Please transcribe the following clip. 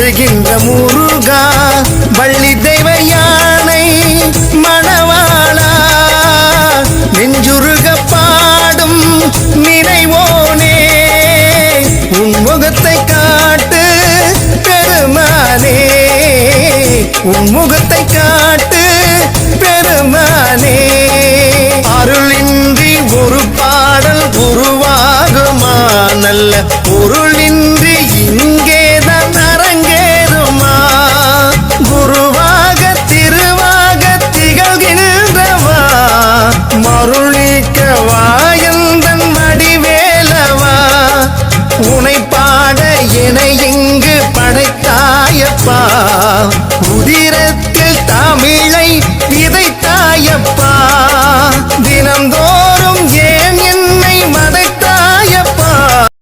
தோன்றுகின்ற முருகா வள்ளி தெய்வ யானை மணவாளா. நெஞ்சுருக பாடும் நினைவோனே உன் முகத்தை காட்டு பெருமானே. உன் முகத்தை காட்டு பெருமானே. அருளின்றி ஒரு பா அருளிக்க வாயந்தன் வடிவேலவா உனை பாட இணை இங்கு படைத்தாயப்பா. உதிரத்தில் தமிழ்